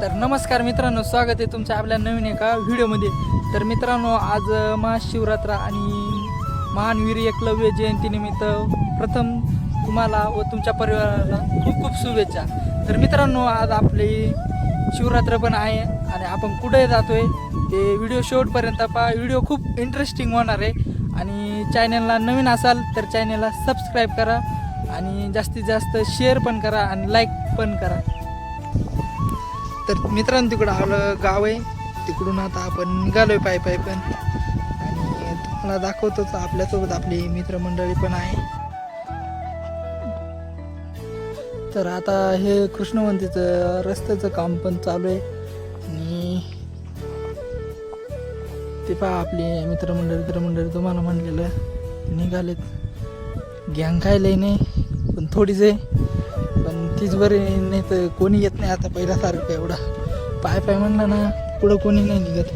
तर नमस्कार मित्रांनो स्वागत आहे तुमच्या आपल्या नवीन एका व्हिडिओमध्ये. तर मित्रांनो आज महाशिवरात्र आणि महानवीर एकलव्य जयंतीनिमित्त प्रथम तुम्हाला व तुमच्या परिवाराला खूप खूप शुभेच्छा. तर मित्रांनो आज आपली शिवरात्र पण आहे आणि आपण कुठे जातोय ते व्हिडिओ शेवटपर्यंत पहा. व्हिडिओ खूप इंटरेस्टिंग होणार आहे आणि चॅनलला नवीन असाल तर चॅनलला सबस्क्राईब करा आणि जास्तीत जास्त शेअर पण करा आणि लाईक पण करा. तर मित्रांनो तिकडं आलं गाव आहे. तिकडून आता आपण निघालोय पाय पाय पण. आणि तुम्हाला दाखवतोच आपल्यासोबत आपली मित्रमंडळी पण आहे. तर आता हे कृष्णवंतीचं रस्त्याचं काम पण चालू आहे. आणि ते पहा आपले मित्रमंडळी मित्रमंडळी तुम्हाला म्हणलेलं निघालेत. गँग काय नाही पण थोडीच आहे. तीच बरी नाही तर कोणी येत नाही आता पहिल्यासारखं एवढा. पाय पाय म्हणलं ना पुढं कोणी नाही निघत.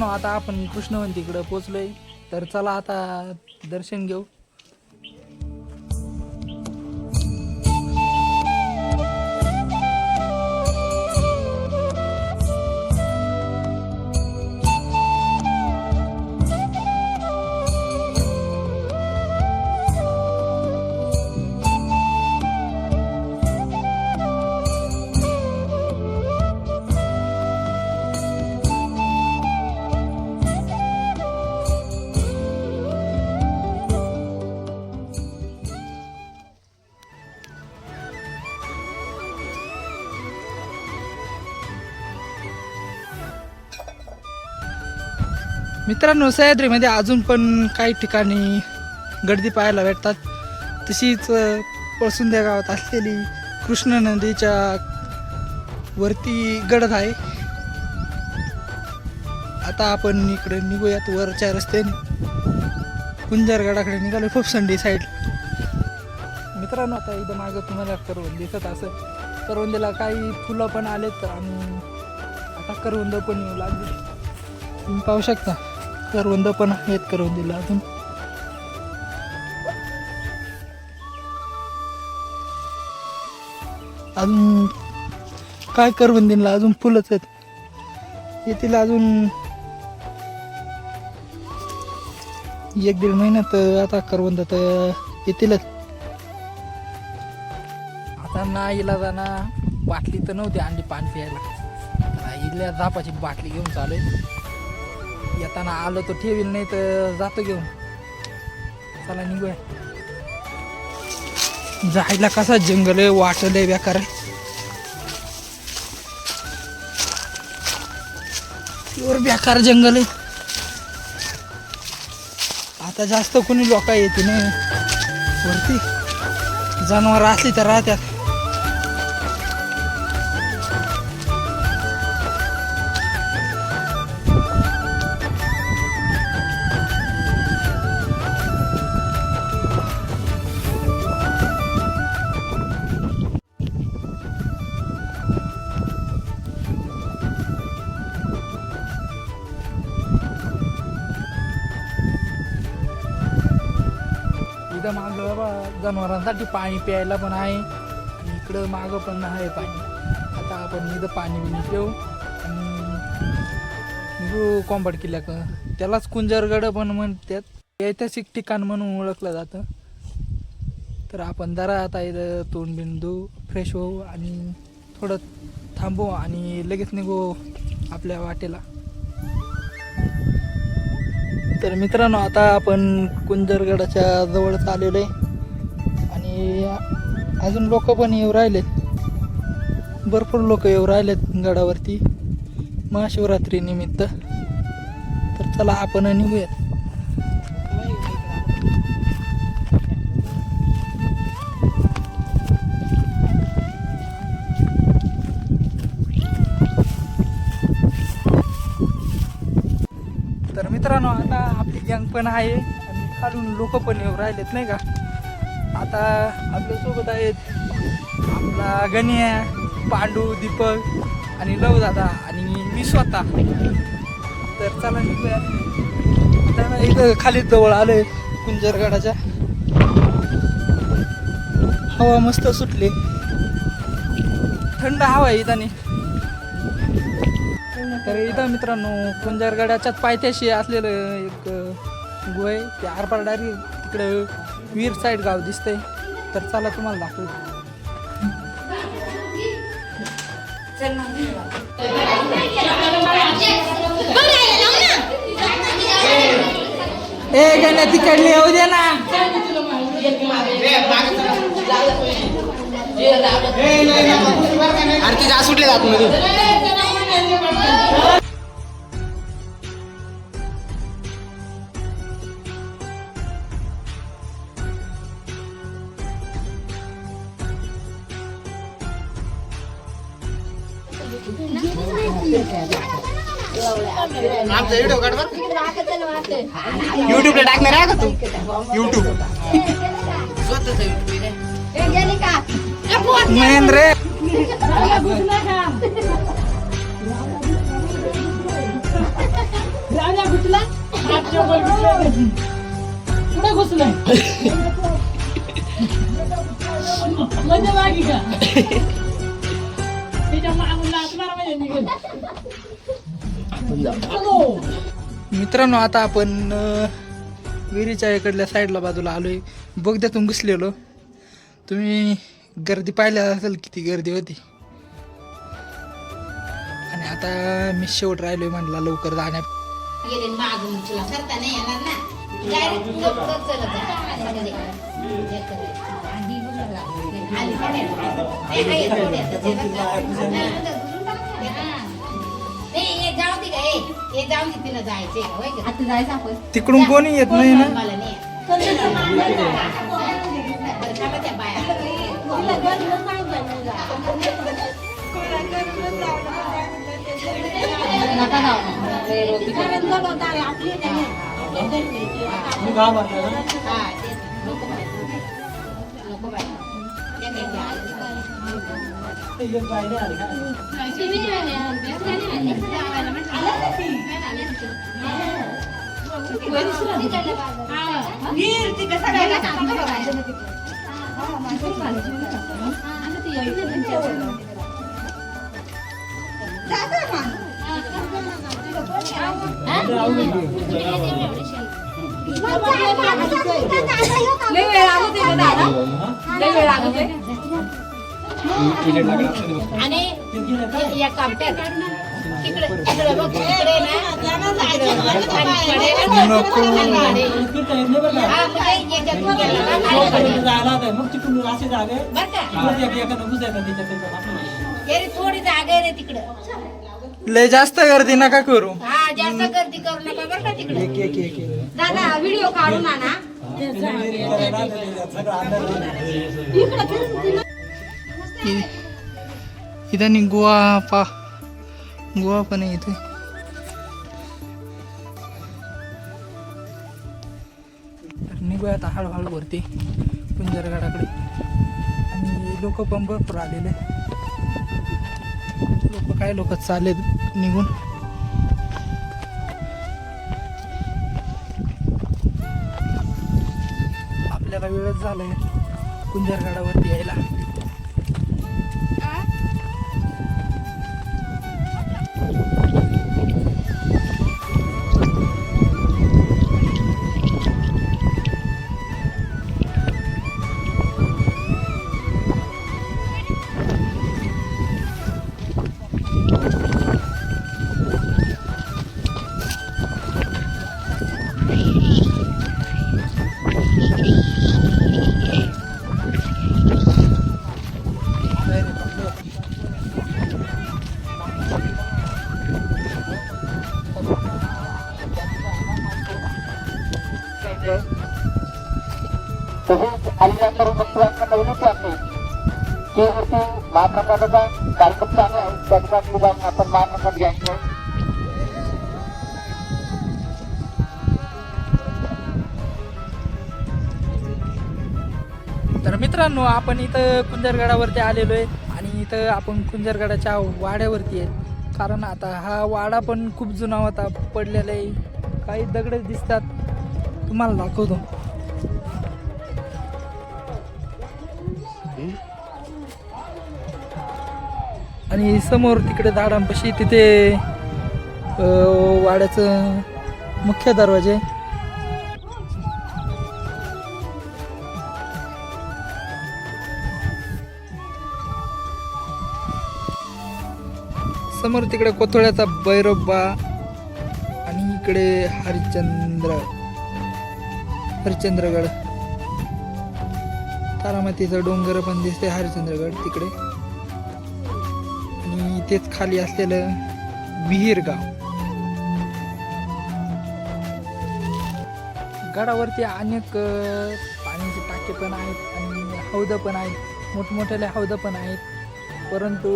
मित्रांनो आता आपण कृष्णवंतीकडे पोचलोय. तर चला आता दर्शन घेऊ. मित्रांनो सह्याद्रीमध्ये अजून पण काही ठिकाणी गर्दी पाहायला भेटतात. तशीच अ, पळसुंद्या गावात असलेली कृष्ण नदीच्या वरती गडद आहे. आता आपण इकडे निघूयात वरच्या रस्त्याने. कुंजरगडाकडे निघालो फुफसंडी साईड मित्रांनो आता इथं मागं तुम्हाला करवंद दिसत असं करवंदीला काही फुलं पण आलेत आणि आता करवंद पण येऊ लागली. तुम्ही पाहू शकता. करवंद पण आहेत करवंदीला अजून. अजून काय करवंदीला? अजून फुलंच आहेत. येथील अजून एक दीड महिन्यात आता करवंद तर येतीलच. आता ना इला बाटली तर नव्हती आणली पाणी प्यायला. इथल्या झापाची बाटली घेऊन चालू आहे. येताना आलो तर ठेवील नाही तर जातो घेऊन. चला निघूया. जायला कसा जंगल आहे वाटल आहे बेकार प्युअर बेकार जंगल आहे. आता जास्त कोणी लोक येते नाही. वरती. जनावर असली तर राहत्यात इथं मागं बाबा जनावरांसाठी पाणी प्यायला पण आहे. इकडं मागं पण आहे पाणी. आता आपण इथं पाणी बिणी पिऊ. आणि कोंबड किल्ल्याक त्यालाच कुंजरगड पण म्हणतात. ऐतिहासिक ठिकाण म्हणून ओळखलं जातं. तर आपण जरा आता इथं तोंड बिंदू फ्रेश होऊ आणि थोडं थांबू आणि लगेच निघू आपल्या वाटेला. तर मित्रांनो आता आपण कुंजरगडाच्या जवळच आलेलो आहे. आणि अजून लोक पण येऊ राहिलेत. भरपूर लोक येऊ राहिलेत गडावरती. महाशिवरात्री निमित्त. तर चला आपण निघूयात. पण आहे. आणि खालून लोक पण येऊ राहिलेत नाही का? आता आपल्यासोबत आहेत आपला गण्या पांडू दीपक आणि लवदादा आणि मी स्वतः. तर चला निघूया. आता इथं खाली जवळ आलोय कुंजरगडाच्या हवा मस्त सुटली. थंड हवा आहे इथं तर इथं मित्रांनो कुंजरगडाच्याच पायथ्याशी असलेलं आहे. ते आरपार डायरेक्ट तिकडं वीर साईड गाव दिसतंय. तर चला तुम्हाला दाखवू. ए गण्या तिकडली येऊ दे ना. आणि तिच्या सुटले जात मध्ये आमचा व्हिडिओ काढ युट्यूबला टाकणार आहे का तू युट्यूब महेंद्र कुठे घुसलाय म्हणजे मागी का त्याच्या मागून लाचणार म्हणजे निघेल हॅलो मित्रांनो आता आपण विहिरीच्या इकडल्या साईडला बाजूला आलोय. बोगद्यातून घुसलेलो. तुम्ही गर्दी पाहिल्या असेल किती गर्दी होती. आणि आता मी शेवट राहिलोय म्हणला लवकर जाण्या हे. हे जाऊ दे तिला जायचंय का, होय का? तिकडून कोणी येत नाही ना? मला नाही येत. बरं, थांबा त्या बाया. तेच. नको जायचं. आणि हे- या कामट्यात तिकडे तिकडे बघ तिकडे ना तिकडे खाली कडे ना, नको. खाली कडे. हा, म्हणजे याच्यातून गेला ना, खाली कडे. बरं का? हे रे, थोडी जागा आहे रे तिकडं लय जास्त गर्दी नका करू हा जास्त गर्दी करू नका बरं का तिकडे दादा व्हिडिओ काढून आणा इ- गोवा पा गोवा पण आहे इथे तर निघूया आता हळूहळू वरती कुंजरगडाकडे आणि लोक पण भरपूर आलेले लोक काय लोक चालले निघून आपल्याला वेळच झालाय कुंजरगडावरती यायला. तर मित्रांनो आपण इथं कुंजरगडावरती आलेलो आहे आणि इथं आपण कुंजरगडाच्या वाड्यावरती आहे. कारण आता हा वाडा पण खूप जुना होता पडलेला आहे. काही दगड दिसतात. तुम्हाला दाखवतो. आणि समोर तिकडे झाडांपाशी तिथे वाड्याचं मुख्य दरवाजे. समोर तिकडे कोथळ्याचा भैरबा आणि इकडे हरिश्चंद्र हरिश्चंद्रगड. तारामतीचा डोंगर पण दिसते हरिश्चंद्रगड तिकडे. तेच खाली असलेलं विहीर गाव गडावरती अनेक पाण्याचे टाके पण आहेत आणि हौद पण आहेत. मोठमोठ्याले हौद पण आहेत. परंतु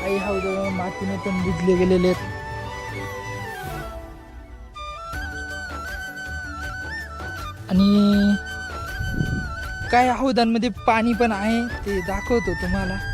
काही हौद मातीने पण भिजले गेलेले आहेत. आणि काही हौदांमध्ये पाणी पण आहे ते दाखवतो तुम्हाला.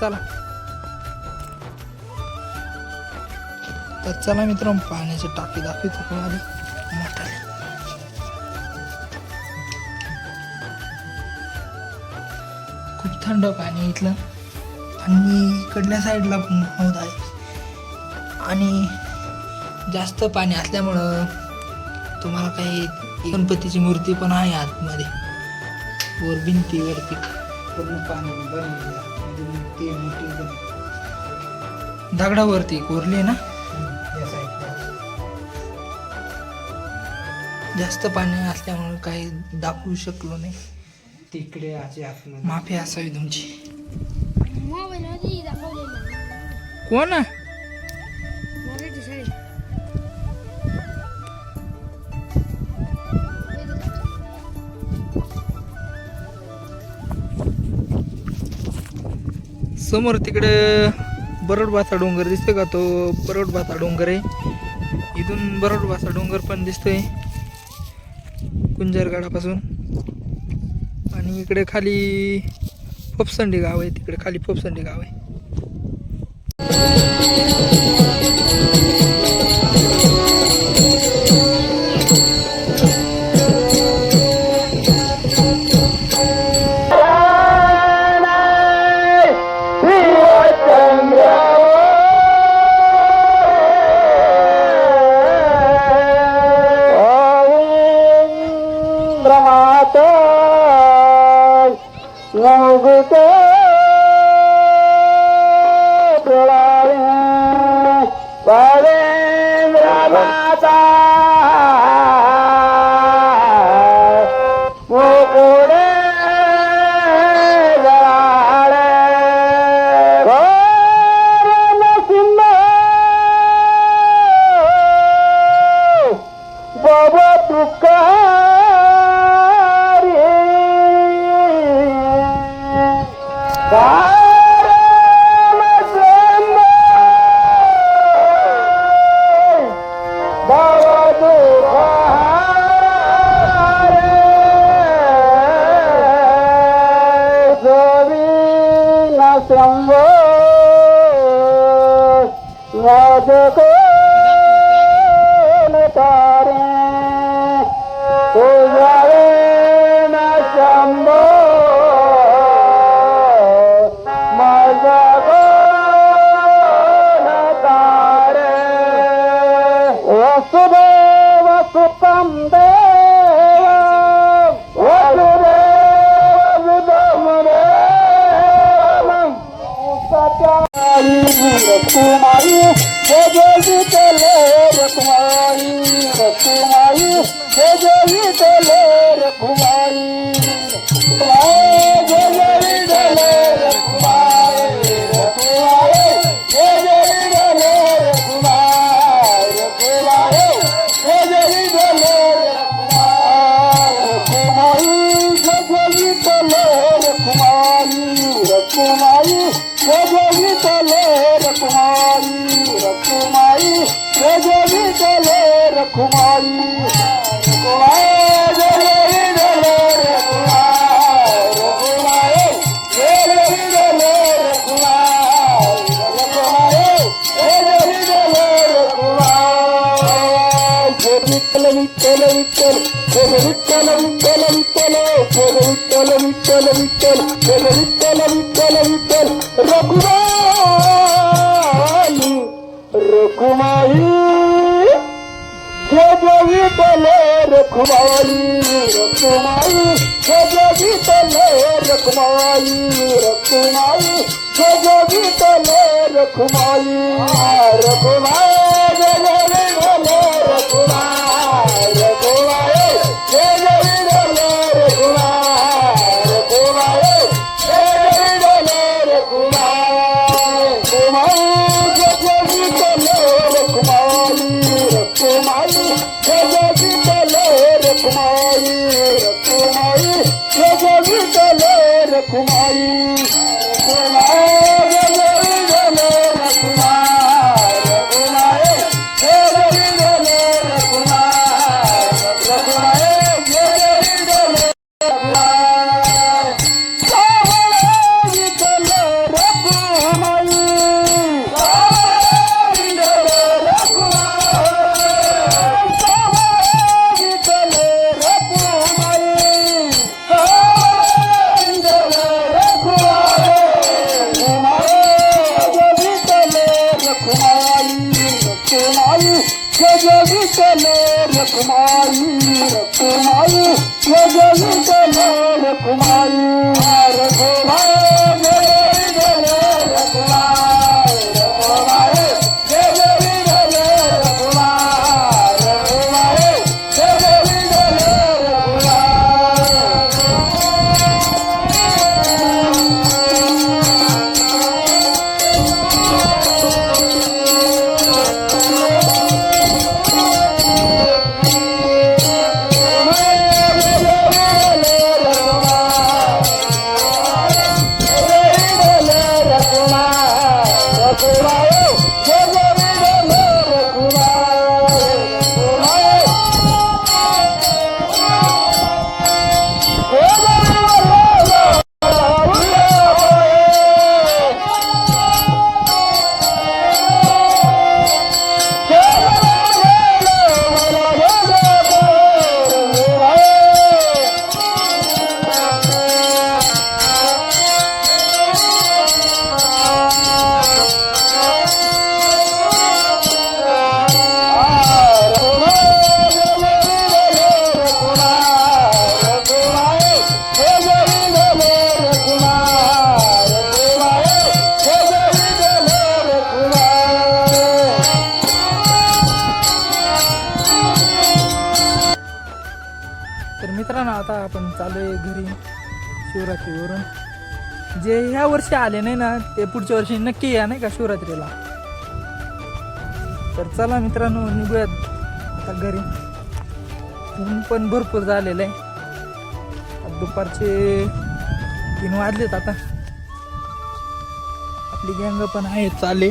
चला. तर चला मित्र पाण्याचे टाकी दाखवतो तुम्हाला. खूप थंड पाणी इथलं. आणि इकडल्या साईडला पण हौद आहे. आणि जास्त पाणी असल्यामुळं तुम्हाला काही गणपतीची मूर्ती पण आहे आतमध्ये. वर भिंतीवरती पूर्ण पाणी बनलेलं आहे. आहे मोठी एकदम. दगडावरती कोरली ना? या साईडला जास्त पाणी असल्यामुळे काही दाखवू शकलो नाही. तिकडे आजी आतमध्ये. माफी असावी तुमची. मोबाईलमध्ये दाखवलेलं कोण मराठी समोर तिकडे बरडभाचा डोंगर दिसतोय का? तो बरोडबाचा डोंगर आहे. इथून बरडभाचा डोंगर पण दिसतोय. कुंजरगडापासून. आणि इकडे खाली फोपसंडी गाव आहे. तिकडे खाली फोपसंडी गाव आहे. विठ्ठल विठ्ठल विठ्ठल भोग विठ्ठल विठ्ठल विठ्ठल भोग विठ्ठल विठ्ठल विठ्ठल भोग विठ्ठल विठ्ठल विठ्ठल रघुमाई रघुमाई विठ्ठल रघुमाई रघुमाई विठ्ठल रघुमाई रघुमाई विठ्ठल रघुमाई रघुमाई குமார் आता आपण चालू आहे घरी शिवरात्रीवरून. जे ह्या वर्षी आले नाही ना ते पुढच्या वर्षी नक्की या नाही का शिवरात्रीला. तर चला मित्रांनो निघूयात आता घरी. ऊन पण भरपूर झालेलं आहे. आता दुपारचे तीन वाजलेत आता. आपली गँग पण आहे चाले